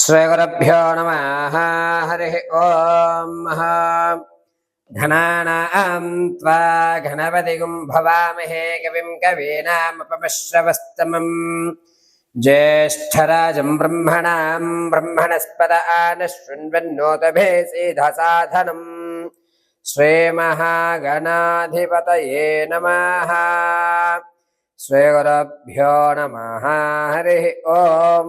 శ్రీగురభ్యో నమ హరి ఓం ఘనానాం త్వా ఘనపతిగుం భవామహే కవిం కవీనామపమశ్రవస్తమం ज्येष्ठराजं ब्रह्मणां ब्रह्मणस्पद आनशृण्वन्नोतभेसीधसाधनम् श्रीमहागणाधिपतये नमः श्रीगुरुभ्यो नमः हरिः ॐ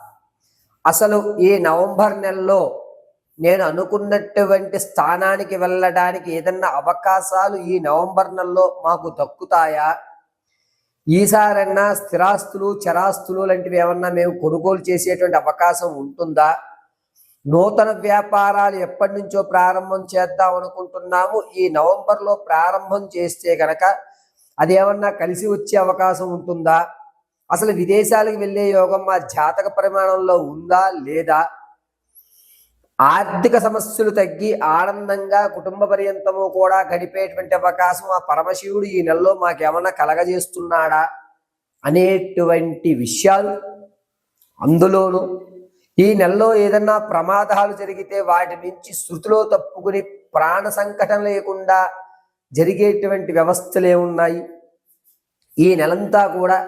అసలు ఈ నవంబర్ నెలలో నేను అనుకున్నటువంటి స్థానానికి వెళ్ళడానికి ఏదన్నా అవకాశాలు ఈ నవంబర్ నెలలో మాకు దక్కుతాయా? ఈసారన్నా స్థిరాస్తులు చరాస్తులు లాంటివి ఏమన్నా మేము కొనుగోలు చేసేటువంటి అవకాశం ఉంటుందా? నూతన వ్యాపారాలు ఎప్పటి నుంచో ప్రారంభం చేద్దాం అనుకుంటున్నాము. ఈ నవంబర్లో ప్రారంభం చేస్తే కనుక అది ఏమన్నా కలిసి వచ్చే అవకాశం ఉంటుందా? అసలు విదేశాలకు వెళ్ళే యోగం మా జాతక పరిమాణంలో ఉందా లేదా? ఆర్థిక సమస్యలు తగ్గి ఆనందంగా కుటుంబ పర్యంతము కూడా గడిపేటువంటి అవకాశం ఆ పరమశివుడు ఈ నెలలో మాకేమన్నా కలగజేస్తున్నాడా అనేటువంటి విషయాలు అందులోనూ ఈ నెలలో ఏదన్నా ప్రమాదాలు జరిగితే వాటి నుంచి శృతిలో తప్పుకుని ప్రాణ సంకటం లేకుండా జరిగేటువంటి వ్యవస్థలు ఏమున్నాయి ఈ నెలంతా కూడా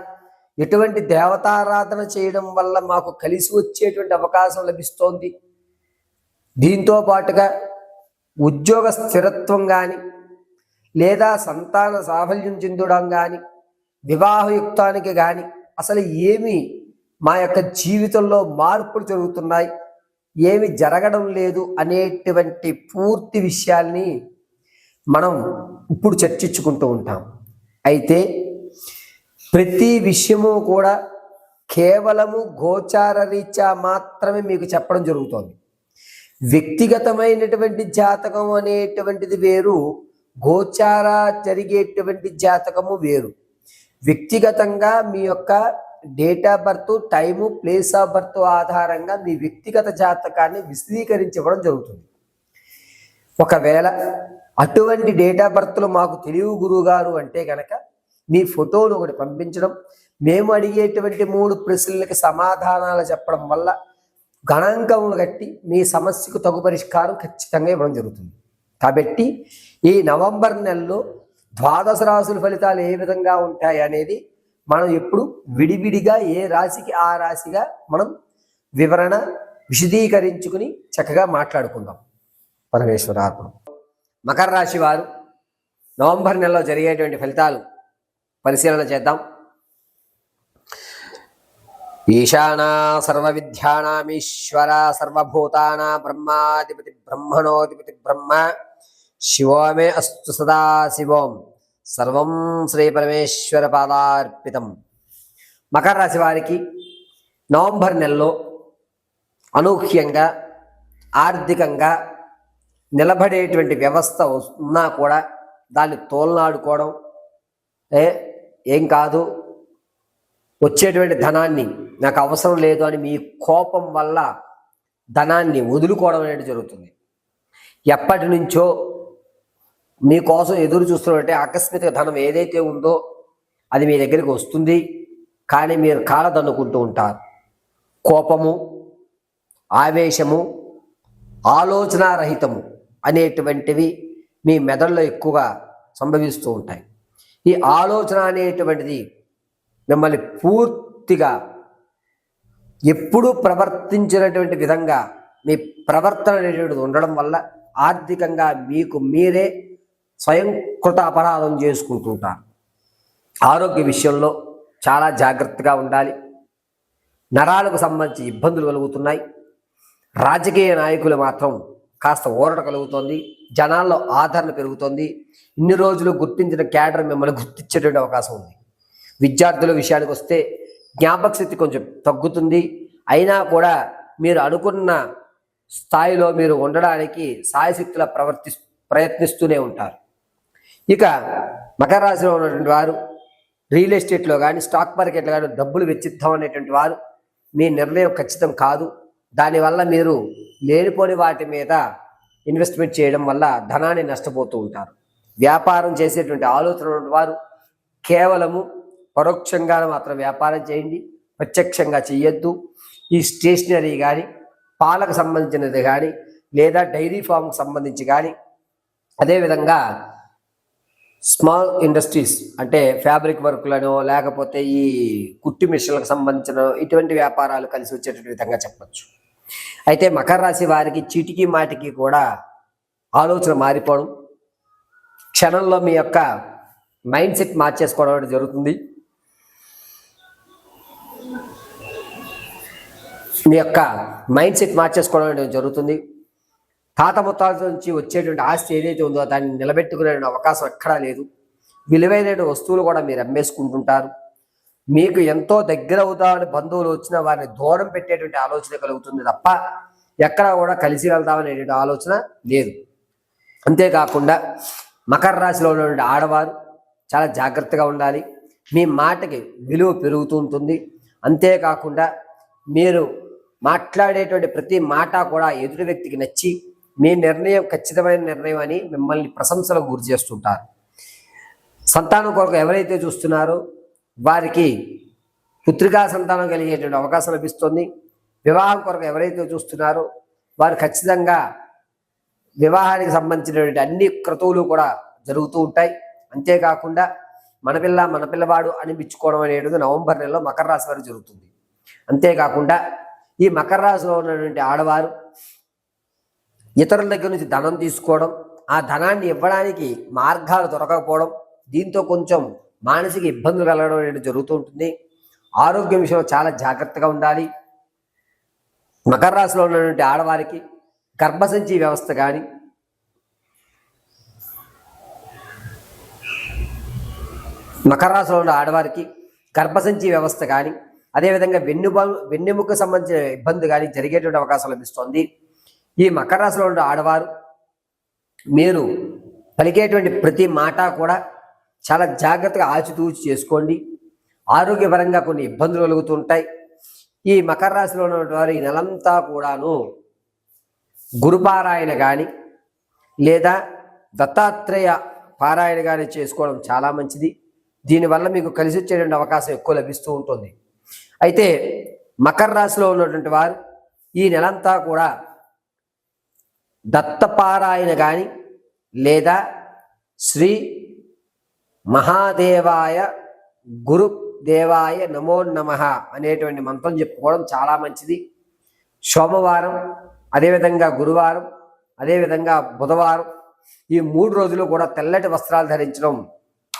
ఎటువంటి దేవతారాధన చేయడం వల్ల మాకు కలిసి వచ్చేటువంటి అవకాశం లభిస్తోంది. దీంతో పాటుగా ఉద్యోగ స్థిరత్వం కానీ లేదా సంతాన సాఫల్యం చెందడం కానీ వివాహయుక్తానికి కానీ అసలు ఏమి మా యొక్క జీవితంలో మార్పులు జరుగుతున్నాయి. ఏమి జరగడం లేదు అనేటువంటి పూర్తి విషయాల్ని మనం ఇప్పుడు చర్చించుకుంటూ ఉంటాం. అయితే ప్రతి విషయము కూడా కేవలము గోచార రీత్యా మాత్రమే మీకు చెప్పడం జరుగుతోంది. వ్యక్తిగతమైనటువంటి జాతకం అనేటువంటిది వేరు గోచార జరిగేటువంటి జాతకము వేరు. వ్యక్తిగతంగా మీ యొక్క date of birth time place of birth ఆధారంగా మీ వ్యక్తిగత జాతకాన్ని విశదీకరించి జరుగుతుంది. ఒకవేళ అటువంటి డేట్ ఆఫ్ బర్త్లు మాకు తెలివి గురువు గారు అంటే కనుక మీ ఫోటోను ఒకటి పంపించడం. మేము అడిగేటువంటి మూడు ప్రశ్నలకి సమాధానాలు చెప్పడం వల్ల గణాంకములు కట్టి మీ సమస్యకు తగు పరిష్కారం ఖచ్చితంగా ఇవ్వడం జరుగుతుంది. కాబట్టి ఈ నవంబర్ నెలలో ద్వాదశ రాశుల ఫలితాలు ఏ విధంగా ఉంటాయి అనేది మనం ఎప్పుడు విడివిడిగా ఏ రాశికి ఆ రాశిగా మనం వివరణ విశదీకరించుకుని చక్కగా మాట్లాడుకుందాం. పరమేశ్వరాత్మ మకర రాశి వారు నవంబర్ నెలలో జరిగేటువంటి ఫలితాలు పరిశీలన చేద్దాం. ఈశానా సర్వ విద్యానామీశ్వర సర్వభూతానా బ్రహ్మాధిపతి బ్రహ్మణోధిపతి బ్రహ్మ శివో మే అస్తు సదా శివోం. సర్వం శ్రీ పరమేశ్వర పాదార్పితం. మకర రాశి వారికి నవంబర్ నెలలో అనూహ్యంగా ఆర్థికంగా నిలబడేటువంటి వ్యవస్థ ఉన్నా కూడా దాన్ని తోలనాడుకోవడం ఏ ఏం కాదు. వచ్చేటువంటి ధనాన్ని నాకు అవసరం లేదు అని మీ కోపం వల్ల ధనాన్ని వదులుకోవడం అనేది జరుగుతుంది. ఎప్పటి నుంచో మీకోసం ఎదురు చూస్తున్నట్టే ఆకస్మిక ధనం ఏదైతే ఉందో అది మీ దగ్గరికి వస్తుంది. కానీ మీరు కాలదన్నుకుంటూ ఉంటారు. కోపము ఆవేశము ఆలోచనారహితము అనేటువంటివి మీ మెదడులో ఎక్కువగా సంభవిస్తూ ఉంటాయి. ఈ ఆలోచన అనేటువంటిది మిమ్మల్ని పూర్తిగా ఎప్పుడూ ప్రవర్తించినటువంటి విధంగా మీ ప్రవర్తన అనేటువంటిది ఉండడం వల్ల ఆర్థికంగా మీకు మీరే స్వయంకృత అపరాధం చేసుకుంటుంటారు ఆరోగ్య విషయంలో చాలా జాగ్రత్తగా ఉండాలి. నరాలకు సంబంధించి ఇబ్బందులు కలుగుతున్నాయి. రాజకీయ నాయకులు మాత్రం కాస్త ఊరట కలుగుతోంది. జనాల్లో ఆదరణ పెరుగుతోంది. ఇన్ని రోజులు గుర్తించిన క్యాడర్ మిమ్మల్ని గుర్తించేటువంటి అవకాశం ఉంది. విద్యార్థుల విషయానికి వస్తే జ్ఞాపక శక్తి కొంచెం తగ్గుతుంది. అయినా కూడా మీరు అనుకున్న స్థాయిలో మీరు ఉండడానికి సాయశక్తుల ప్రవర్తి ప్రయత్నిస్తూనే ఉంటారు. ఇక మకర రాశిలో ఉన్నటువంటి వారు రియల్ ఎస్టేట్లో కానీ స్టాక్ మార్కెట్లో కానీ డబ్బులు వెచ్చిద్దాం అనేటువంటి వారు మీ నిర్ణయం ఖచ్చితం కాదు. దానివల్ల మీరు లేనిపోని వాటి మీద ఇన్వెస్ట్మెంట్ చేయడం వల్ల ధనాన్ని నష్టపోతూ ఉంటారు. వ్యాపారం చేసేటువంటి ఆలోచన వారు కేవలము పరోక్షంగా మాత్రం వ్యాపారం చేయండి ప్రత్యక్షంగా చేయొద్దు. ఈ స్టేషనరీ కానీ పాలకు సంబంధించినది కానీ లేదా డైరీ ఫామ్కి సంబంధించి కానీ అదేవిధంగా స్మాల్ ఇండస్ట్రీస్ అంటే ఫ్యాబ్రిక్ వర్క్లను లేకపోతే ఈ కుట్టి మిషన్లకు సంబంధించిన ఇటువంటి వ్యాపారాలు కలిసి వచ్చేటటువంటి విధంగా చెప్పచ్చు. అయితే మకర రాశి వారికి చీటికి మాటికి కూడా ఆలోచన మారిపోవడం క్షణంలో మీ యొక్క మైండ్ సెట్ మార్చేసుకోవడం జరుగుతుంది. మీ యొక్క మైండ్ సెట్ మార్చేసుకోవడం జరుగుతుంది. తాత ముత్తాత నుంచి వచ్చేటువంటి ఆస్తి ఏదైతే ఉందో దాన్ని నిలబెట్టుకునే అవకాశం ఎక్కడా లేదు. విలువైన వస్తువులు కూడా మీరు అమ్మేసుకుంటుంటారు. మీకు ఎంతో దగ్గర అవుతామని బంధువులు వచ్చిన వారిని దూరం పెట్టేటువంటి ఆలోచన కలుగుతుంది తప్ప ఎక్కడా కూడా కలిసి వెళ్దామనేటువంటి ఆలోచన లేదు. అంతేకాకుండా మకర రాశిలో ఉన్నటువంటి ఆడవారు చాలా జాగ్రత్తగా ఉండాలి. మీ మాటకి విలువ పెరుగుతూ ఉంటుంది. అంతేకాకుండా మీరు మాట్లాడేటువంటి ప్రతి మాట కూడా ఎదుటి వ్యక్తికి నచ్చి మీ నిర్ణయం ఖచ్చితమైన నిర్ణయం అని మిమ్మల్ని ప్రశంసలకు గురి చేస్తుంటారు. సంతానం కొరకు ఎవరైతే చూస్తున్నారో వారికి పుత్రికా సంతానం కలిగేటువంటి అవకాశం లభిస్తుంది. వివాహం కొరకు ఎవరైతే చూస్తున్నారో వారు ఖచ్చితంగా వివాహానికి సంబంధించినటువంటి అన్ని క్రతువులు కూడా జరుగుతూ ఉంటాయి. అంతేకాకుండా మన పిల్ల మన పిల్లవాడు అనిపించుకోవడం అనేది నవంబర్ నెలలో మకర రాశి వారికి జరుగుతుంది. అంతేకాకుండా ఈ మకర రాశిలో ఉన్నటువంటి ఆడవారు ఇతరుల దగ్గర నుంచి ధనం తీసుకోవడం ఆ ధనాన్ని ఇవ్వడానికి మార్గాలు దొరకకపోవడం దీంతో కొంచెం మానసిక ఇబ్బందులు కలగడం అనేది జరుగుతూ ఉంటుంది. ఆరోగ్యం విషయంలో చాలా జాగ్రత్తగా ఉండాలి. మకర రాశిలో ఉన్నటువంటి ఆడవారికి గర్భసంచి వ్యవస్థ కానీ మకర రాశిలో ఉన్న ఆడవారికి గర్భసంచి వ్యవస్థ కానీ అదేవిధంగా వెన్నుబ వెన్నెముక సంబంధించిన ఇబ్బంది కానీ జరిగేటువంటి అవకాశం లభిస్తుంది. ఈ మకర రాశిలో ఉన్న ఆడవారు మీరు పలికేటువంటి ప్రతి మాట కూడా చాలా జాగ్రత్తగా ఆచితూచి చేసుకోండి. ఆరోగ్యపరంగా కొన్ని ఇబ్బందులు కలుగుతుంటాయి. ఈ మకర రాశిలో ఉన్నటువంటి వారు ఈ నెలంతా కూడాను గురుపారాయణ కానీ లేదా దత్తాత్రేయ పారాయణ కానీ చేసుకోవడం చాలా మంచిది. దీనివల్ల మీకు కలిసి వచ్చేటువంటి అవకాశం ఎక్కువ లభిస్తూ ఉంటుంది. అయితే మకర రాశిలో ఉన్నటువంటి వారు ఈ నెలంతా కూడా దత్తపారాయణ కానీ లేదా శ్రీ మహాదేవాయ గురు దేవాయ నమో నమ అనేటువంటి మంత్రం చెప్పుకోవడం చాలా మంచిది. సోమవారం అదేవిధంగా గురువారం అదేవిధంగా బుధవారం ఈ మూడు రోజులు కూడా తెల్లటి వస్త్రాలు ధరించడం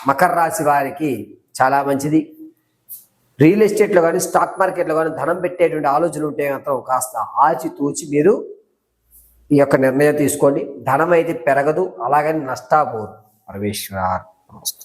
మకర రాశి వారికి చాలా మంచిది. రియల్ ఎస్టేట్లో కానీ స్టాక్ మార్కెట్లో కానీ ధనం పెట్టేటువంటి ఆలోచనలు ఉంటే మాత్రం కాస్త ఆచితూచి మీరు ఈ యొక్క నిర్ణయం తీసుకోండి. ధనం అయితే పెరగదు అలాగని నష్టాపోరు. పరమేశ్వర నమస్తే.